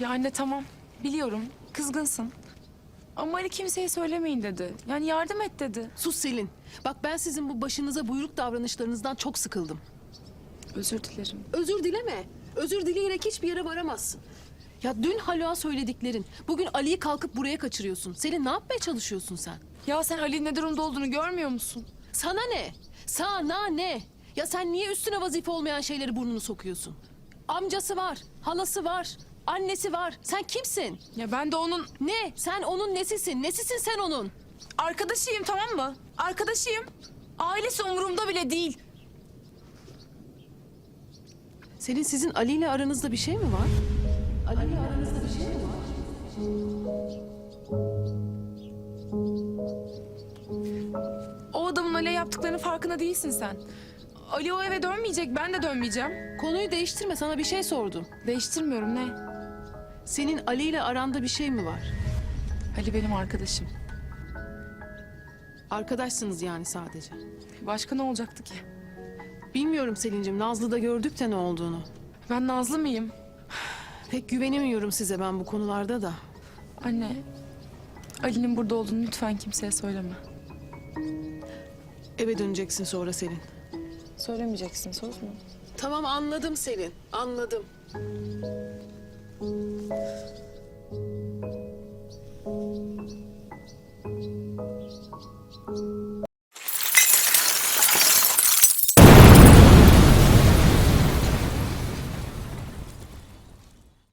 Ya anne tamam. Biliyorum. Kızgınsın. Ama Ali kimseye söylemeyin dedi. Yani yardım et dedi. Sus Selin. Bak ben sizin bu başınıza buyruk davranışlarınızdan çok sıkıldım. Özür dilerim. Özür dileme. Özür dileyerek hiçbir yere varamazsın. Ya dün Haluk'a söylediklerin. Bugün Ali'yi kalkıp buraya kaçırıyorsun. Selin ne yapmaya çalışıyorsun sen? Ya sen Ali'nin ne durumda olduğunu görmüyor musun? Sana ne? Sana ne? Ya sen niye üstüne vazife olmayan şeyleri burnunu sokuyorsun? Amcası var, halası var, annesi var. Sen kimsin? Ya ben de onun Ne? Sen onun nesisin? Nesisin sen onun? arkadaşıyım tamam mı? Arkadaşıyım. Ailesi umurumda bile değil. Selin sizin Ali ile aranızda bir şey mi var? Ali ile aranızda bir şey mi var? O adamın Ali'ye yaptıklarının farkında değilsin sen. Ali o eve dönmeyecek, ben de dönmeyeceğim. Konuyu değiştirme sana bir şey sordum. Değiştirmiyorum ne? Senin Ali ile aranda bir şey mi var? Ali benim arkadaşım. Arkadaşsınız yani sadece. Başka ne olacaktı ki? Bilmiyorum Selin'cim Nazlı'da gördük de ne olduğunu. Ben Nazlı mıyım? Pek güvenemiyorum size ben bu konularda da. Anne, Ali'nin burada olduğunu lütfen kimseye söyleme. Eve döneceksin sonra Selin. Söylemeyeceksin, söz mü? Tamam anladım Selin, anladım. thank you